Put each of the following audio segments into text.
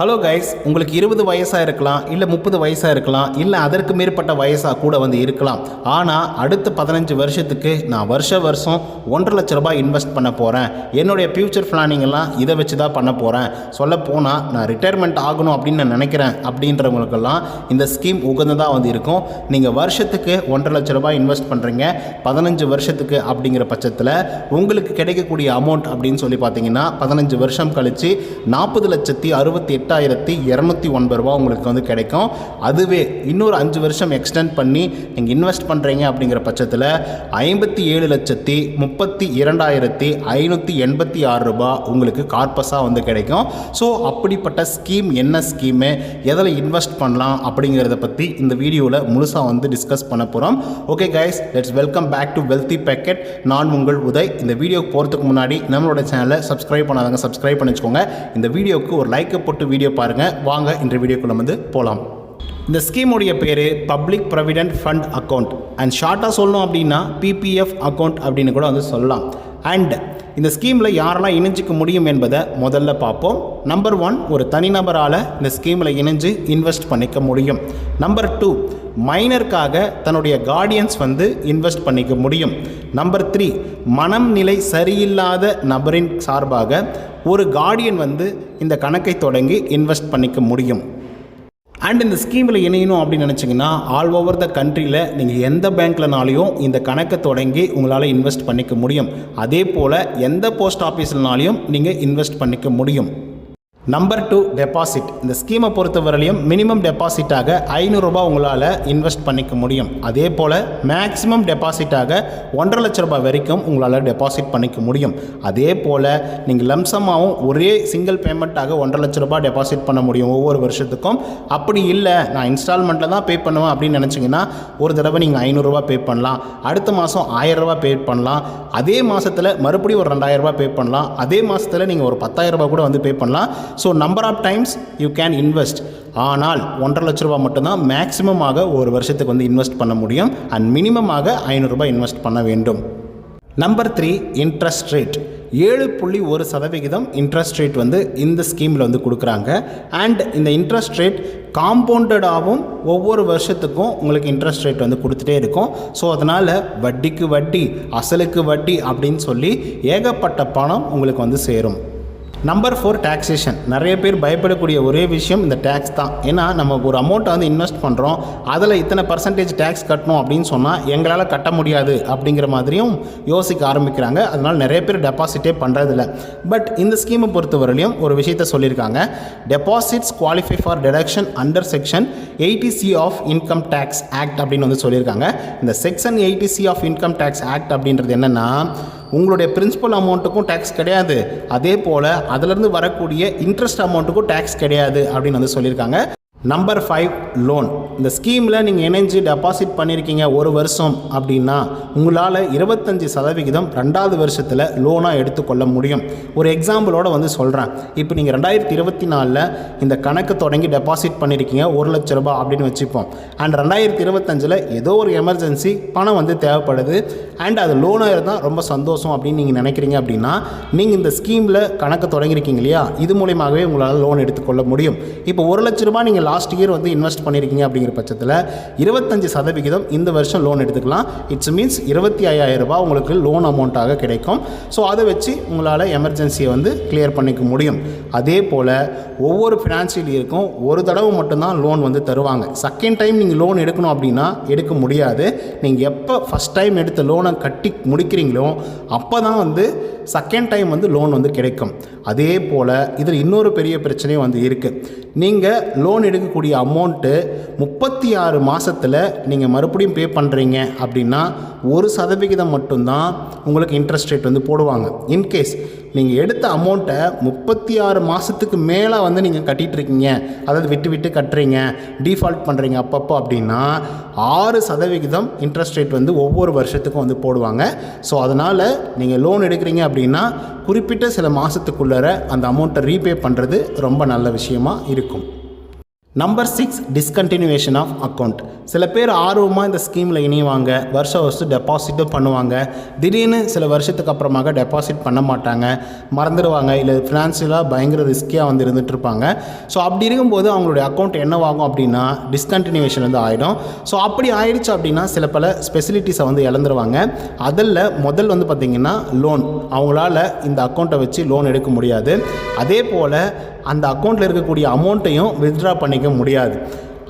Hello guys உங்களுக்கு இருபது வயசாக இருக்கலாம் இல்லை முப்பது வயசாக இருக்கலாம் இல்லை அதற்கு மேற்பட்ட வயசாக கூட வந்து இருக்கலாம். ஆனால் அடுத்த பதினஞ்சு வருஷத்துக்கு நான் வருஷ வருஷம் ஒன்றரை லட்ச ரூபாய் இன்வெஸ்ட் பண்ண போகிறேன் என்னுடைய ஃப்யூச்சர் பிளானிங் எல்லாம் இதை வச்சு தான் பண்ண போகிறேன் சொல்ல போனால் நான் ரிட்டையர்மெண்ட் ஆகணும் அப்படின்னு நான் நினைக்கிறேன் அப்படின்றவங்களுக்கெல்லாம் இந்த ஸ்கீம் உகந்ததாக வந்து இருக்கும். நீங்கள் வருஷத்துக்கு ஒன்றரை லட்ச ரூபாய் இன்வெஸ்ட் பண்ணுறீங்க பதினஞ்சு வருஷத்துக்கு அப்படிங்கிற பட்சத்தில் உங்களுக்கு கிடைக்கக்கூடிய அமௌண்ட் அப்படின்னு சொல்லி பார்த்தீங்கன்னா பதினஞ்சு வருஷம் கழித்து நாற்பது லட்சத்தி அறுபத்தி எட்டாயிரத்தி இரநூத்தி ஒன்பது ரூபா உங்களுக்கு வந்து கிடைக்கும். அதுவே இன்னொரு அஞ்சு வருஷம் எக்ஸ்டெண்ட் பண்ணி நீங்கள் இன்வெஸ்ட் பண்ணுறீங்க அப்படிங்கிற பட்சத்தில் ஐம்பத்தி ஏழு லட்சத்தி முப்பத்தி இரண்டாயிரத்தி ஐநூற்றி எண்பத்தி ஆறு ரூபா உங்களுக்கு கார்பஸாக வந்து கிடைக்கும். ஸோ அப்படிப்பட்ட ஸ்கீம் என்ன ஸ்கீமு எதில் இன்வெஸ்ட் பண்ணலாம் அப்படிங்கிறத பற்றி இந்த வீடியோவில் முழுசாக வந்து டிஸ்கஸ் பண்ண போகிறோம் okay guys let's welcome back to wealthy packet நான் உங்கள் உதய். இந்த வீடியோ போகிறதுக்கு முன்னாடி நம்மளோட சேனலை சப்ஸ்கிரைப் பண்ணாதவங்க சப்ஸ்கிரைப் பண்ணி வச்சுக்கோங்க இந்த வீடியோவுக்கு ஒரு லைக்கை போட்டு வீடியோ பாருங்கள் வாங்க இந்த வீடியோக்குள்ளே வந்து போகலாம் இந்த ஸ்கீமுடைய பேர் public provident fund account and ஷார்ட்டாக சொல்லணும் அப்படின்னா பிபிஎஃப் அக்கௌண்ட் அப்படின்னு கூட வந்து சொல்லலாம். அண்ட் இந்த ஸ்கீமில் யாரெல்லாம் இணைஞ்சிக்க முடியும் என்பதை முதல்ல பார்ப்போம். நம்பர் ஒன் ஒரு தனிநபரால் இந்த ஸ்கீமில் இணைஞ்சு இன்வெஸ்ட் பண்ணிக்க முடியும். நம்பர் டூ மைனருக்காக தன்னுடைய கார்டியன்ஸ் வந்து இன்வெஸ்ட் பண்ணிக்க முடியும். நம்பர் த்ரீ மனம் நிலை சரியில்லாத நபரின் சார்பாக ஒரு கார்டியன் வந்து இந்த கணக்கை தொடங்கி இன்வெஸ்ட் பண்ணிக்க முடியும். அண்ட் இந்த ஸ்கீமில் இணையணும் அப்படின்னு நினச்சிங்கன்னா ஆல் ஓவர் த கண்ட்ரியில் நீங்கள் எந்த பேங்க்லனாலையும் இந்த கணக்கை தொடங்கி உங்களால் இன்வெஸ்ட் பண்ணிக்க முடியும். அதே போல் எந்த போஸ்ட் ஆஃபீஸ்லனாலையும் நீங்கள் இன்வெஸ்ட் பண்ணிக்க முடியும். நம்பர் டூ டெபாசிட் இந்த ஸ்கீமை பொறுத்தவரையிலையும் மினிமம் டெபாசிட்டாக ஐநூறுரூபா உங்களால் இன்வெஸ்ட் பண்ணிக்க முடியும். அதே போல் மேக்ஸிமம் டெபாசிட்டாக ஒன்றரை லட்ச ரூபாய் வரைக்கும் உங்களால் டெபாசிட் பண்ணிக்க முடியும். அதே போல் நீங்கள் லம்சமாகவும் ஒரே சிங்கிள் பேமெண்ட்டாக ஒன்றரை லட்ச ரூபாய் டெபாசிட் பண்ண முடியும் ஒவ்வொரு வருஷத்துக்கும். அப்படி இல்லை நான் இன்ஸ்டால்மெண்ட்டில் தான் பே பண்ணுவேன் அப்படின்னு நினச்சிங்கன்னா ஒரு தடவை நீங்கள் ஐநூறுரூவா பே பண்ணலாம். அடுத்த மாதம் ஆயிரரூபா பே பண்ணலாம். அதே மாதத்தில் மறுபடியும் ஒரு ரெண்டாயிரரூபா பே பண்ணலாம். அதே மாதத்தில் நீங்கள் ஒரு பத்தாயிரரூபா கூட வந்து பே பண்ணலாம். So number of times you can invest ஆனால் ஒன்றரை லட்ச ரூபா மட்டும்தான் மேக்ஸிமமாக ஒரு வருஷத்துக்கு வந்து இன்வெஸ்ட் பண்ண முடியும். அண்ட் மினிமமாக ஐநூறுரூபா இன்வெஸ்ட் பண்ண வேண்டும். நம்பர் த்ரீ இன்ட்ரெஸ்ட் ரேட் ஏழு புள்ளி ஒரு சதவிகிதம் இன்ட்ரெஸ்ட் ரேட் வந்து இந்த ஸ்கீமில் வந்து கொடுக்குறாங்க. அண்ட் இந்த இன்ட்ரெஸ்ட் ரேட் காம்பவுண்டடாகவும் ஒவ்வொரு வருஷத்துக்கும் உங்களுக்கு இன்ட்ரெஸ்ட் ரேட் வந்து கொடுத்துட்டே இருக்கும். ஸோ அதனால் வட்டிக்கு வட்டி அசலுக்கு வட்டி அப்படின்னு சொல்லி ஏகப்பட்ட பணம் உங்களுக்கு வந்து சேரும். நம்பர் ஃபோர் டேக்ஸேஷன் நிறைய பேர் பயப்படக்கூடிய ஒரே விஷயம் இந்த டேக்ஸ் தான். ஏன்னா நம்ம ஒரு அமௌண்ட்டை வந்து இன்வெஸ்ட் பண்ணுறோம் அதில் இத்தனை பர்சன்டேஜ் டேக்ஸ் கட்டணும் அப்படின்னு சொன்னால் எங்களால் கட்ட முடியாது அப்படிங்கிற மாதிரியும் யோசிக்க ஆரம்பிக்கிறாங்க. அதனால் நிறைய பேர் டெபாசிட்டே பண்ணுறதில்ல பட் இந்த ஸ்கீமை பொறுத்தவரையிலையும் ஒரு விஷயத்த சொல்லியிருக்காங்க. Deposits qualify for deduction under section eighty C of income tax act அப்படின்னு வந்து சொல்லியிருக்காங்க. இந்த section eighty C of income tax act அப்படின்றது என்னென்னா உங்களுடைய பிரின்சிபல் அமௌண்ட்டுக்கும் டேக்ஸ் கிடையாது. அதே போல் அதிலிருந்து வரக்கூடிய இன்ட்ரெஸ்ட் அமௌண்ட்டுக்கும் டேக்ஸ் கிடையாது அப்படின்னு வந்து சொல்லியிருக்காங்க. நம்பர் ஃபைவ் லோன் இந்த ஸ்கீமில் நீங்கள் இணைஞ்சு டெபாசிட் பண்ணியிருக்கீங்க ஒரு வருஷம் அப்படின்னா உங்களால் இருபத்தஞ்சி சதவிகிதம் ரெண்டாவது வருஷத்தில் லோனாக எடுத்துக்கொள்ள முடியும். ஒரு எக்ஸாம்பிளோட வந்து சொல்கிறேன் இப்போ நீங்கள் ரெண்டாயிரத்தி இருபத்தி நாலில் இந்த கணக்கு தொடங்கி டெபாசிட் பண்ணியிருக்கீங்க ஒரு லட்ச ரூபா அப்படின்னு வச்சுப்போம். அண்ட் ரெண்டாயிரத்தி இருபத்தஞ்சில் ஏதோ ஒரு எமர்ஜென்சி பணம் வந்து தேவைப்படுது. அண்ட் அது லோனாக இருந்தால் ரொம்ப சந்தோஷம் அப்படின்னு நீங்கள் நினைக்கிறீங்க அப்படின்னா நீங்கள் இந்த ஸ்கீமில் கணக்கு தொடங்கியிருக்கீங்க இல்லையா? இது மூலியமாகவே உங்களால் லோன் எடுத்துக்கொள்ள முடியும். இப்போ ஒரு லட்ச ரூபா நீங்கள் லாஸ்ட் இயர் வந்து இன்வெஸ்ட் பண்ணியிருக்கீங்க அப்படிங்கிற பட்சத்தில் இருபத்தஞ்சு சதவிகிதம் இந்த வருஷம் லோன் எடுத்துக்கலாம். இட்ஸ் மீன்ஸ் இருபத்தி ஐயாயிரம் ரூபாய் உங்களுக்கு லோன் அமௌண்ட்டாக கிடைக்கும். ஸோ அதை வச்சு உங்களால் எமர்ஜென்சியை வந்து கிளியர் பண்ணிக்க முடியும். அதே போல் ஒவ்வொரு ஃபினான்ஷியல் இயருக்கும் ஒரு தடவை மட்டும்தான் லோன் வந்து தருவாங்க. செகண்ட் டைம் நீங்கள் லோன் எடுக்கணும் அப்படின்னா எடுக்க முடியாது. நீங்கள் எப்போ ஃபஸ்ட் டைம் எடுத்த லோனை கட்டி முடிக்கிறீங்களோ அப்போ தான் வந்து செகண்ட் டைம் வந்து லோன் வந்து கிடைக்கும். அதே போல் இதில் இன்னொரு பெரிய பிரச்சனையும் வந்து இருக்குது நீங்கள் லோன் எடுக்கக்கூடிய அமௌண்ட்டு முப்பத்தி ஆறு மாதத்தில் நீங்கள் மறுபடியும் பே பண்ணுறீங்க அப்படின்னா ஒரு சதவிகிதம் மட்டும்தான் உங்களுக்கு இன்ட்ரெஸ்ட் ரேட் வந்து போடுவாங்க. இன்கேஸ் நீங்கள் எடுத்த அமௌண்ட்டை முப்பத்தி ஆறு மாதத்துக்கு மேலே வந்து நீங்கள் கட்டிகிட்டு இருக்கீங்க. அதாவது விட்டு விட்டு கட்டுறீங்க டிஃபால்ட் பண்ணுறீங்க அப்பப்போ அப்படின்னா ஆறு சதவிகிதம் இன்ட்ரெஸ்ட் ரேட் வந்து ஒவ்வொரு வருஷத்துக்கும் வந்து போடுவாங்க. ஸோ அதனால் நீங்கள் லோன் எடுக்கிறீங்க அப்படின்னா குறிப்பிட்ட சில மாதத்துக்குள்ளார அந்த அமௌண்ட்டை ரீபே பண்ணுறது ரொம்ப நல்ல விஷயமாக இருக்கும். Number six discontinuation of account சில பேர் ஆர்வமாக இந்த ஸ்கீமில் இணைவாங்க. வருஷம் வருஷம் டெபாசிட்டும் பண்ணுவாங்க. திடீர்னு சில வருஷத்துக்கு அப்புறமாக டெபாசிட் பண்ண மாட்டாங்க. மறந்துடுவாங்க. இல்லை ஃபினான்ஷியலாக பயங்கர ரிஸ்கியாக வந்து இருந்துகிட்ருப்பாங்க ஸோ அப்படி இருக்கும்போது அவங்களுடைய அக்கௌண்ட் என்னவாகும் அப்படின்னா டிஸ்கண்டினியூவேஷன் வந்து ஆகிடும் ஸோ அப்படி ஆயிடுச்சு அப்படின்னா சில பல ஸ்பெசிலிட்டிஸை வந்து இழந்துருவாங்க. அதில் முதல் வந்து பார்த்திங்கன்னா லோன் அவங்களால இந்த அக்கௌண்ட்டை வச்சு லோன் எடுக்க முடியாது. அதே போல் அந்த அக்கௌண்ட்டில் இருக்கக்கூடிய அமௌண்ட்டையும் வித்ட்ரா பண்ணிக்க முடியாது.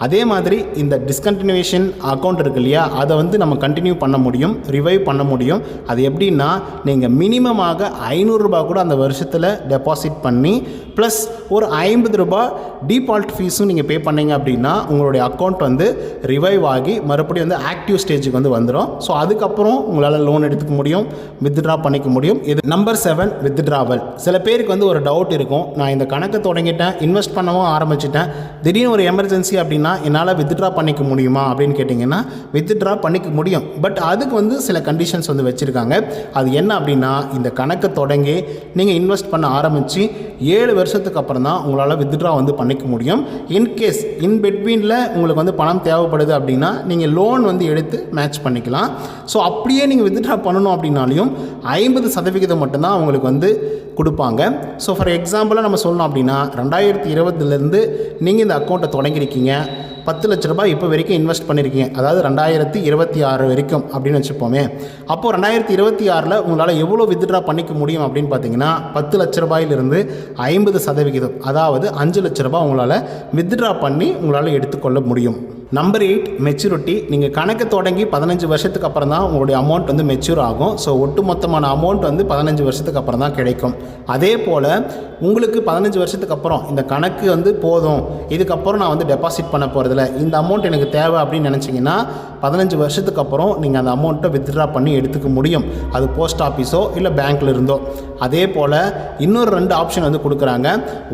அதே மாதிரி இந்த டிஸ்கண்டினியூவேஷன் அக்கௌண்ட் இருக்கு இல்லையா அதை வந்து நம்ம கண்டினியூ பண்ண முடியும் ரிவைவ் பண்ண முடியும். அது எப்படின்னா நீங்கள் மினிமமாக ஐநூறுரூபா கூட அந்த வருஷத்தில் டெபாசிட் பண்ணி ப்ளஸ் ஒரு ஐம்பது ரூபாய் டிஃபால்ட் ஃபீஸும் நீங்கள் பே பண்ணீங்க அப்படின்னா உங்களுடைய அக்கௌண்ட் வந்து ரிவைவ் ஆகி மறுபடியும் வந்து ஆக்டிவ் ஸ்டேஜுக்கு வந்து வந்துடும் ஸோ அதுக்கப்புறம் உங்களால் லோன் எடுத்துக்க முடியும் வித்ட்ரா பண்ணிக்க முடியும். இது நம்பர் செவன் வித்ட்ராவல் சில பேருக்கு வந்து ஒரு டவுட் இருக்கும். நான் இந்த கணக்கை தொடங்கிட்டேன் இன்வெஸ்ட் பண்ணவும் ஆரம்பிச்சிட்டேன். திடீர்னு ஒரு எமர்ஜென்சி அப்படின்னா என்னால் வித்ட்ரா பண்ணிக்க முடியுமா அப்படின்னு கேட்டிங்கன்னா வித்ட்ரா பண்ணிக்க முடியும். பட் அதுக்கு வந்து சில கண்டிஷன்ஸ் வந்து வச்சுருக்காங்க. அது என்ன அப்படின்னா இந்த கணக்கை தொடங்கி நீங்கள் இன்வெஸ்ட் பண்ண ஆரம்பித்து ஏழு வருஷத்துக்கு அப்புறம் மட்டும்தான் உங்களால் வித்ட்ரா வந்து பண்ணிக்க முடியும். இன்கேஸ் இன் பிட்வீனில் உங்களுக்கு வந்து பணம் தேவைப்படுது அப்படின்னா நீங்கள் லோன் வந்து எடுத்து மேட்ச் பண்ணிக்கலாம். ஸோ அப்படியே நீங்கள் வித்ட்ரா பண்ணணும் அப்படின்னாலையும் ஐம்பது சதவிகிதம் மட்டும்தான் உங்களுக்கு வந்து கொடுப்பாங்க. ஸோ ஃபார் எக்ஸாம்பிளாக நம்ம சொல்லணும் அப்படின்னா ரெண்டாயிரத்தி இருபதுலேருந்து நீங்கள் இந்த அக்கௌண்ட்டை தொடங்கியிருக்கீங்க. பத்து லட்ச ரூபாய் இப்போ வரைக்கும் இன்வெஸ்ட் பண்ணியிருக்கீங்க அதாவது ரெண்டாயிரத்தி இருபத்தி ஆறு வரைக்கும் அப்படின்னு வச்சுப்போமே. அப்போது ரெண்டாயிரத்தி இருபத்தி ஆறில் உங்களால் எவ்வளோ வித்ட்ரா பண்ணிக்க முடியும் அப்படின்னு பார்த்தீங்கன்னா பத்து லட்ச ரூபாயிலிருந்து ஐம்பது சதவிகிதம் அதாவது அஞ்சு லட்ச ரூபாய் உங்களால் வித்ட்ரா பண்ணி உங்களால் எடுத்துக்கொள்ள முடியும். நம்பர் எயிட் மெச்சூரிட்டி நீங்கள் கணக்கு தொடங்கி பதினஞ்சு வருஷத்துக்கு அப்புறம் தான் உங்களுடைய அமௌண்ட் வந்து மெச்சூர் ஆகும். ஸோ ஒட்டு மொத்தமான அமௌண்ட் வந்து பதினஞ்சு வருஷத்துக்கு அப்புறம் தான் கிடைக்கும். அதே போல் உங்களுக்கு பதினஞ்சு வருஷத்துக்கு அப்புறம் இந்த கணக்கு வந்து போதும். இதுக்கப்புறம் நான் வந்து டெபாசிட் பண்ண போகிறதில்ல இந்த அமௌண்ட் எனக்கு தேவை அப்படின்னு நினச்சிங்கன்னா பதினஞ்சு வருஷத்துக்கு அப்புறம் நீங்கள் அந்த அமௌண்ட்டை வித்ட்ரா பண்ணி எடுத்துக்க முடியும். அது போஸ்ட் ஆஃபீஸோ இல்லை பேங்க்கில் இருந்தோ. அதே போல் இன்னொரு ரெண்டு ஆப்ஷன் வந்து கொடுக்குறாங்க.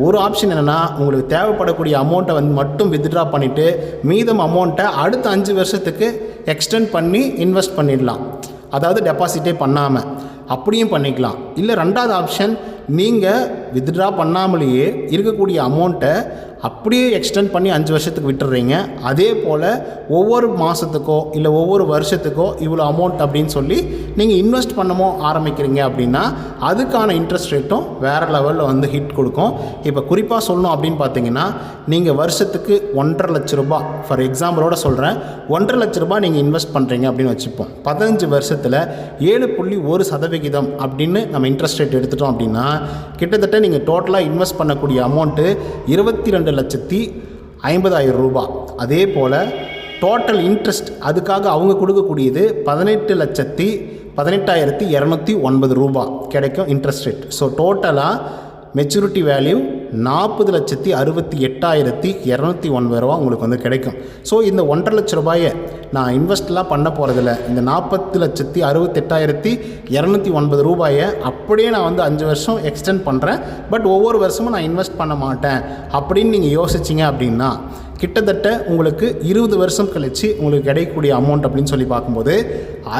ஒரு ஆப்ஷன் என்னென்னா உங்களுக்கு தேவைப்படக்கூடிய அமௌண்ட்டை வந்து மட்டும் வித்ட்ரா பண்ணிவிட்டு மீதம் அமௌண்ட்டை அடுத்த அஞ்சு வருஷத்துக்கு எக்ஸ்டெண்ட் பண்ணி இன்வெஸ்ட் பண்ணிடலாம். அதாவது டெபாசிட்டே பண்ணாமல் அப்படியும் பண்ணிக்கலாம். இல்லை ரெண்டாவது ஆப்ஷன் நீங்கள் வித்ட்ரா பண்ணாமலேயே இருக்கக்கூடிய அமௌண்ட்டை அப்படியே எக்ஸ்டெண்ட் பண்ணி அஞ்சு வருஷத்துக்கு விட்டுறீங்க. அதே போல் ஒவ்வொரு மாதத்துக்கோ இல்லை ஒவ்வொரு வருஷத்துக்கோ இவ்வளோ அமௌண்ட் அப்படின்னு சொல்லி நீங்கள் இன்வெஸ்ட் பண்ணமோ ஆரம்பிக்கிறீங்க அப்படின்னா அதுக்கான இன்ட்ரெஸ்ட் ரேட்டும் வேறு லெவலில் வந்து ஹிட் கொடுக்கும். இப்போ குறிப்பாக சொல்லணும் அப்படின்னு பார்த்தீங்கன்னா நீங்கள் வருஷத்துக்கு ஒன்றரை லட்ச ரூபா ஃபார் எக்ஸாம்பிளோட சொல்கிறேன் ஒன்றரை லட்ச ரூபா நீங்கள் இன்வெஸ்ட் பண்ணுறீங்க அப்படின்னு வச்சுப்போம். பதினஞ்சு வருஷத்தில் ஏழு புள்ளி ஒரு சதவிகிதம் அப்படின்னு நம்ம இன்ட்ரெஸ்ட் ரேட் எடுத்துட்டோம் அப்படின்னா கிட்டத்தட்ட நீங்கள் டோட்டலாக இன்வெஸ்ட் பண்ணக்கூடிய அமௌண்ட்டு இருபத்தி ரெண்டு லட்சத்தி ஐம்பதாயிரம் ரூபாய் அதே போல் டோட்டல் இன்ட்ரெஸ்ட் அதுக்காக அவங்க கொடுக்கக்கூடியது பதினெட்டு லட்சத்தி பதினெட்டாயிரத்தி இரநூத்தி ஒன்பது ரூபாய் கிடைக்கும் இன்ட்ரெஸ்ட் ரேட் ஸோ டோட்டலாக மெச்சூரிட்டி வேல்யூ நாற்பது லட்சத்தி அறுபத்தி எட்டாயிரத்தி இரநூத்தி ஒன்பது ரூபா உங்களுக்கு வந்து கிடைக்கும். ஸோ இந்த ஒன்றரை லட்ச ரூபாயை நான் இன்வெஸ்ட்லாம் பண்ண போகிறதில்ல இந்த நாற்பத்தி லட்சத்தி அறுபத்தெட்டாயிரத்தி இரநூத்தி ஒன்பது ரூபாயை அப்படியே நான் வந்து அஞ்சு வருஷம் எக்ஸ்டெண்ட் பண்ணுறேன் பட் ஒவ்வொரு வருஷமும் நான் இன்வெஸ்ட் பண்ண மாட்டேன். அப்படின்னு நீங்கள் யோசிச்சிங்க அப்படின்னா கிட்டத்தட்ட உங்களுக்கு இருபது வருஷம் கழித்து உங்களுக்கு கிடைக்கக்கூடிய அமௌண்ட் அப்படின்னு சொல்லி பார்க்கும்போது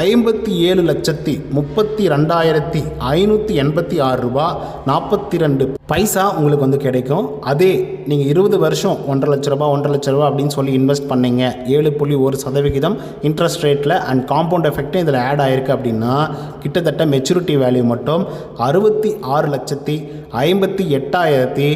ஐம்பத்தி ஏழு லட்சத்தி முப்பத்தி ரெண்டாயிரத்தி ஐநூற்றி எண்பத்தி ஆறு ரூபா நாற்பத்தி ரெண்டு பைசா உங்களுக்கு வந்து கிடைக்கும். அதே நீங்கள் இருபது வருஷம் ஒன்றரை லட்ச ரூபா ஒன்றரை லட்ச ரூபா அப்படின்னு சொல்லி இன்வெஸ்ட் பண்ணீங்க. ஏழு புள்ளி ஒரு சதவிகிதம் இன்ட்ரெஸ்ட் ரேட்டில் அண்ட் காம்பவுண்ட் எஃபெக்ட்டும் இதில் ஆட் ஆயிருக்கு அப்படின்னா கிட்டத்தட்ட மெச்சூரிட்டி வேல்யூ மட்டும் அறுபத்தி ஆறு லட்சத்தி ஐம்பத்தி எட்டாயிரத்தி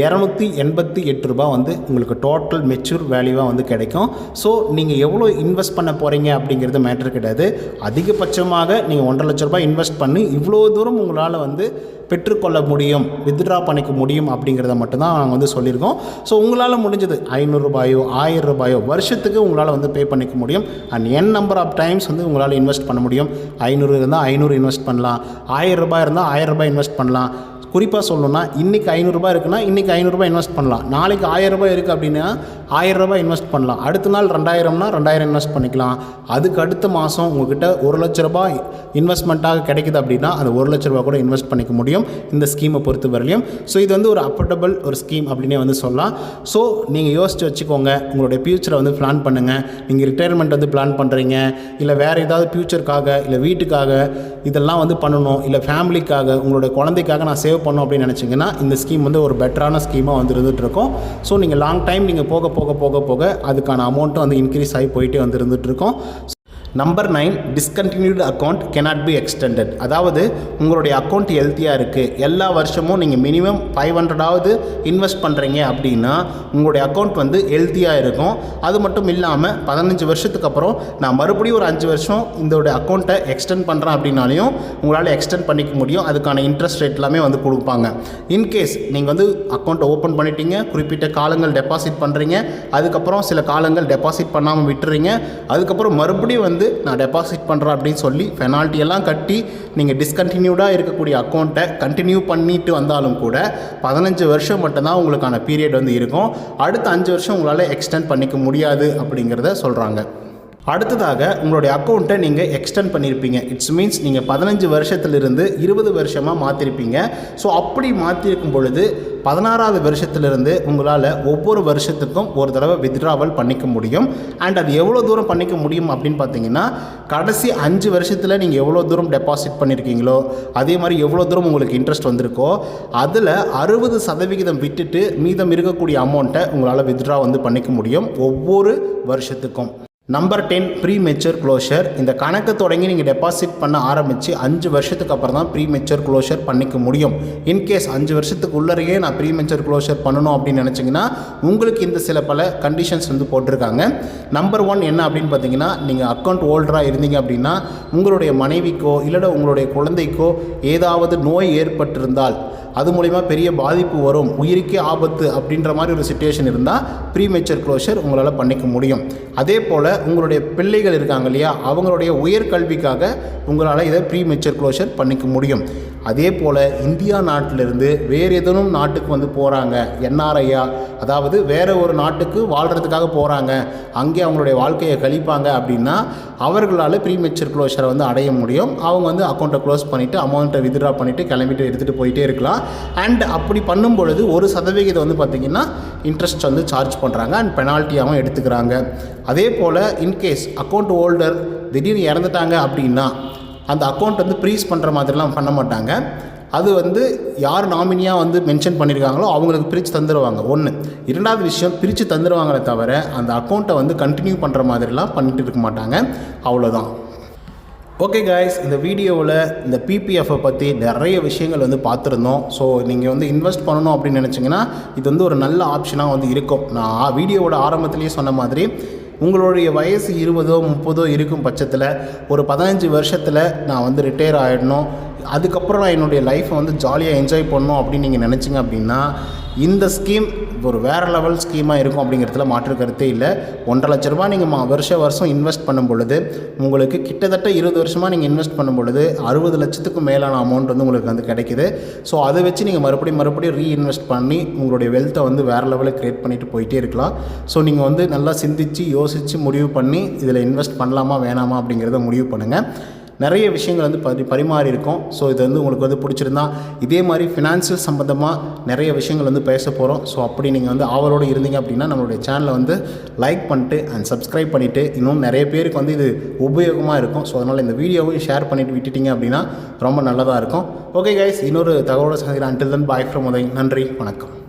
இரநூத்தி எண்பத்தி எட்டு ரூபா வந்து உங்களுக்கு டோட்டல் மெச்சூர் வேல்யூவாக வந்து கிடைக்கும். ஸோ நீங்கள் எவ்வளோ இன்வெஸ்ட் பண்ண போகிறீங்க அப்படிங்கிறது மேட்ரு கிடையாது. அதிகபட்சமாக நீங்கள் ஒன்றரை லட்ச ரூபாய் இன்வெஸ்ட் பண்ணி இவ்வளோ தூரம் உங்களால் வந்து பெற்றுக்கொள்ள முடியும் வித்ட்ரா பண்ணிக்க முடியும் அப்படிங்கிறத மட்டும்தான் நாங்கள் வந்து சொல்லியிருக்கோம். ஸோ உங்களால் முடிஞ்சது ஐநூறுரூபாயோ ஆயிரம் ரூபாயோ வருஷத்துக்கு உங்களால் வந்து பே பண்ணிக்க முடியும். And n number of times வந்து உங்களால் இன்வெஸ்ட் பண்ண முடியும். ஐநூறு இருந்தால் ஐநூறு இன்வெஸ்ட் பண்ணலாம். ஆயிரம் ரூபாய் இருந்தால் ஆயிரம் ரூபாய் இன்வெஸ்ட் பண்ணலாம். குறிப்பாக சொல்லணும்னா இன்றைக்கி ஐநூறுரூபா இருக்குன்னா இன்றைக்கி ஐநூறுரூபா இன்வெஸ்ட் பண்ணலாம். நாளைக்கு ஆயிரம் ரூபாய் இருக்குது அப்படின்னா ஆயிரம் ரூபாய் இன்வெஸ்ட் பண்ணலாம். அடுத்த நாள் ரெண்டாயிரம்னா ரெண்டாயிரம் இன்வெஸ்ட் பண்ணிக்கலாம். அதுக்கு அடுத்த மாதம் உங்ககிட்ட ஒரு லட்ச ரூபாய் இன்வெஸ்ட்மெண்ட்டாக கிடைக்குது அப்படின்னா அந்த ஒரு லட்ச ரூபாய் கூட இன்வெஸ்ட் பண்ணிக்க முடியும் இந்த ஸ்கீமை பொறுத்த வரையிலையும் ஸோ இது வந்து ஒரு அஃபோர்டபுள் ஒரு ஸ்கீம் அப்படின்னே வந்து சொல்லலாம். ஸோ நீங்கள் யோசித்து வச்சுக்கோங்க. உங்களுடைய ஃப்யூச்சரை வந்து பிளான் பண்ணுங்கள் நீங்கள் ரிட்டையர்மெண்ட் வந்து பிளான் பண்ணுறீங்க இல்லை வேறு ஏதாவது ஃப்யூச்சருக்காக இல்லை வீட்டுக்காக இதெல்லாம் வந்து பண்ணணும். இல்லை ஃபேமிலிக்காக உங்களுடைய குழந்தைக்காக நான் சேவ் பண்ணணும் அப்படின்னு நினச்சிங்கன்னா இந்த ஸ்கீம் வந்து ஒரு பெட்டரான ஸ்கீமாக வந்து இருந்துகிட்ருக்கோம் ஸோ நீங்கள் லாங் டைம் நீங்கள் போக போக போக போக அதுக்கான அமௌண்ட்டும் வந்து இன்க்ரீஸ் ஆகி போயிட்டே வந்து இருந்துட்டு இருக்கோம். Number nine discontinued account cannot be extended அதாவது உங்களுடைய அக்கௌண்ட் ஹெல்த்தியாக இருக்குது எல்லா வருஷமும் நீங்கள் மினிமம் ஃபைவ் ஹண்ட்ரடாவது இன்வெஸ்ட் பண்ணுறீங்க அப்படின்னா உங்களுடைய அக்கௌண்ட் வந்து ஹெல்த்தியாக இருக்கும். அது மட்டும் இல்லாமல் பதினஞ்சு வருஷத்துக்கு அப்புறம் நான் மறுபடியும் ஒரு அஞ்சு வருஷம் இதோட அக்கௌண்ட்டை எக்ஸ்டெண்ட் பண்ணுறேன் அப்படின்னாலையும் உங்களால் எக்ஸ்டெண்ட் பண்ணிக்க முடியும். அதுக்கான இன்ட்ரெஸ்ட் ரேட் எல்லாமே வந்து கொடுப்பாங்க. இன்கேஸ் நீங்கள் வந்து அக்கௌண்ட்டை ஓப்பன் பண்ணிட்டீங்க குறிப்பிட்ட காலங்கள் டெபாசிட் பண்ணுறீங்க அதுக்கப்புறம் சில காலங்கள் டெபாசிட் பண்ணாமல் விட்டுறீங்க அதுக்கப்புறம் மறுபடியும் வந்து நான் டெபாசிட் பண்ணுறேன் அப்படின்னு சொல்லி பெனால்ட்டி எல்லாம் கட்டி நீங்கள் டிஸ்கண்டினியூடாக இருக்கக்கூடிய அக்கௌண்ட்டை கண்டினியூ பண்ணிட்டு வந்தாலும் கூட பதினஞ்சு வருஷம் மட்டும்தான் உங்களுக்கான பீரியட் வந்து இருக்கும். அடுத்த அஞ்சு வருஷம் உங்களால் எக்ஸ்டெண்ட் பண்ணிக்க முடியாது அப்படிங்கிறத சொல்கிறாங்க அடுத்ததாக உங்களுடைய அக்கௌண்ட்டை நீங்கள் எக்ஸ்டெண்ட் பண்ணியிருப்பீங்க இட்ஸ் மீன்ஸ் நீங்கள் பதினஞ்சு வருஷத்துலேருந்து இருபது வருஷமாக மாற்றிருப்பீங்க ஸோ அப்படி மாற்றிருக்கும் பொழுது பதினாறாவது வருஷத்துலேருந்து உங்களால் ஒவ்வொரு வருஷத்துக்கும் ஒரு தடவை வித்ட்ராவல் பண்ணிக்க முடியும். அண்ட் அது எவ்வளோ தூரம் பண்ணிக்க முடியும் அப்படின்னு பார்த்தீங்கன்னா கடைசி அஞ்சு வருஷத்தில் நீங்கள் எவ்வளோ தூரம் டெபாசிட் பண்ணியிருக்கீங்களோ அதே மாதிரி எவ்வளோ தூரம் உங்களுக்கு இன்ட்ரெஸ்ட் வந்திருக்கோ அதில் அறுபது சதவிகிதம் விட்டுட்டு மீதம் இருக்கக்கூடிய அமௌண்ட்டை உங்களால் வித்ட்ரா வந்து பண்ணிக்க முடியும் ஒவ்வொரு வருஷத்துக்கும். Number ten premature closure இந்த கணக்கு தொடங்கி நீங்கள் டெபாசிட் பண்ண ஆரம்பித்து அஞ்சு வருஷத்துக்கு அப்புறம் தான் ப்ரீ மெச்சூர் க்ளோஷர் பண்ணிக்க முடியும். இன்கேஸ் அஞ்சு வருஷத்துக்கு உள்ளரையே நான் ப்ரீ மெச்சூர் க்ளோஷர் பண்ணணும் அப்படின்னு நினச்சிங்கன்னா உங்களுக்கு இந்த சில பல கண்டிஷன்ஸ் வந்து போட்டிருக்காங்க. நம்பர் ஒன் என்ன அப்படின்னு பார்த்தீங்கன்னா நீங்கள் அக்கௌண்ட் ஹோல்டராக இருந்தீங்க அப்படின்னா உங்களுடைய மனைவிக்கோ இல்லைட உங்களுடைய குழந்தைக்கோ ஏதாவது நோய் ஏற்பட்டிருந்தால் அது மூலிமா பெரிய பாதிப்பு வரும். உயிருக்கே ஆபத்து அப்படின்ற மாதிரி ஒரு சுச்சுவேஷன் இருந்தால் ப்ரீ மெச்சர் க்ளோஷர் உங்களால் பண்ணிக்க முடியும். அதே போல் உங்களுடைய பிள்ளைகள் இருக்காங்க இல்லையா? அவங்களுடைய உயர்கல்விக்காக உங்களால் இதை ப்ரீ மெச்சர் க்ளோஷர் பண்ணிக்க முடியும். அதே போல் இந்தியா நாட்டிலிருந்து வேறு ஏதேனும் நாட்டுக்கு வந்து போகிறாங்க என்ஆர்ஐயா அதாவது வேறு ஒரு நாட்டுக்கு வாழ்கிறதுக்காக போகிறாங்க அங்கே அவங்களுடைய வாழ்க்கையை கழிப்பாங்க அப்படின்னா அவர்களால் ப்ரீமெச்சர் க்ளோஷரை வந்து அடைய முடியும். அவங்க வந்து அக்கௌண்ட்டை க்ளோஸ் பண்ணிவிட்டு அமௌண்ட்டை வித்ட்ரா பண்ணிவிட்டு கிளம்பிட்டு எடுத்துகிட்டு போயிட்டே இருக்கலாம். அண்ட் அப்படி பண்ணும் பொழுது ஒரு சதவிகிதம் வந்து பார்த்திங்கன்னா இன்ட்ரெஸ்ட் வந்து சார்ஜ் பண்ணுறாங்க அண்ட் பெனால்ட்டியாகவும் எடுத்துக்கிறாங்க. அதே போல் இன்கேஸ் அக்கௌண்ட் ஹோல்டர் திடீர்னு இறந்துட்டாங்க அப்படின்னா அந்த அக்கௌண்ட் வந்து ப்ரீஸ் பண்ணுற மாதிரிலாம் பண்ண மாட்டாங்க. அது வந்து யார் நாமினியாக வந்து மென்ஷன் பண்ணியிருக்காங்களோ அவங்களுக்கு பிரித்து தந்துடுவாங்க ஒன்று இரண்டாவது விஷயம் பிரித்து தந்துடுவாங்களே தவிர அந்த அக்கௌண்ட்டை வந்து கண்டினியூ பண்ணுற மாதிரிலாம் பண்ணிட்டு இருக்க மாட்டாங்க. அவ்வளோதான் ஓகே காய்ஸ் இந்த வீடியோவில் இந்த பிபிஎஃப்பை பற்றி நிறைய விஷயங்கள் வந்து பார்த்துருந்தோம். ஸோ நீங்கள் வந்து இன்வெஸ்ட் பண்ணணும் அப்படின்னு நினச்சிங்கன்னா இது வந்து ஒரு நல்ல ஆப்ஷனாக வந்து இருக்கும். நான் வீடியோவோட ஆரம்பத்திலேயே சொன்ன மாதிரி உங்களுடைய வயசு இருபதோ முப்பதோ இருக்கும் பட்சத்தில் ஒரு பதினஞ்சு வருஷத்தில் நான் வந்து ரிட்டையர் ஆகிடணும் அதுக்கப்புறம் நான் என்னுடைய லைஃப்பை வந்து ஜாலியாக என்ஜாய் பண்ணணும் அப்படின்னு நீங்கள் நினச்சிங்க அப்படின்னா இந்த ஸ்கீம் ஒரு வேறு லெவல் ஸ்கீமாக இருக்கும் அப்படிங்கிறதுல மாற்று கருத்தே இல்லை. ஒன்றரை லட்ச ரூபா நீங்கள் மா வருஷ வருஷம் இன்வெஸ்ட் பண்ணும் பொழுது உங்களுக்கு கிட்டத்தட்ட இருபது வருஷமாக நீங்கள் இன்வெஸ்ட் பண்ணும் பொழுது அறுபது லட்சத்துக்கும் மேலான அமௌண்ட் வந்து உங்களுக்கு வந்து கிடைக்குது. ஸோ அதை வச்சு நீங்கள் மறுபடியும் மறுபடியும் ரீஇன்வெஸ்ட் பண்ணி உங்களுடைய வெல்த்தை வந்து வேறு லெவலில் க்ரியேட் பண்ணிட்டு போயிட்டே இருக்கலாம். ஸோ நீங்கள் வந்து நல்லா சிந்திச்சு யோசித்து முடிவு பண்ணி இதில் இன்வெஸ்ட் பண்ணலாமா வேணாமா அப்படிங்கிறத முடிவு பண்ணுங்கள் நிறைய விஷயங்கள் வந்து பரி பரிமாறி இருக்கும். ஸோ இது வந்து உங்களுக்கு வந்து பிடிச்சிருந்தா இதே மாதிரி ஃபினான்ஷியல் சம்மந்தமாக நிறைய விஷயங்கள் வந்து பேச போகிறோம் ஸோ அப்படி நீங்கள் வந்து ஆவலோடு இருந்தீங்க அப்படின்னா நம்மளுடைய சேனலை வந்து லைக் பண்ணிட்டு அண்ட் சப்ஸ்கிரைப் பண்ணிவிட்டு இன்னும் நிறைய பேருக்கு வந்து இது உபயோகமாக இருக்கும். ஸோ அதனால் இந்த வீடியோவையும் ஷேர் பண்ணிவிட்டு விட்டுட்டீங்க அப்படின்னா ரொம்ப நல்லதாக இருக்கும். ஓகே கைஸ் இன்னொரு தகவலோட சந்திக்கிறேன். அண்டில் தன் பாய் ஃப்ரம் உதவி நன்றி. வணக்கம்.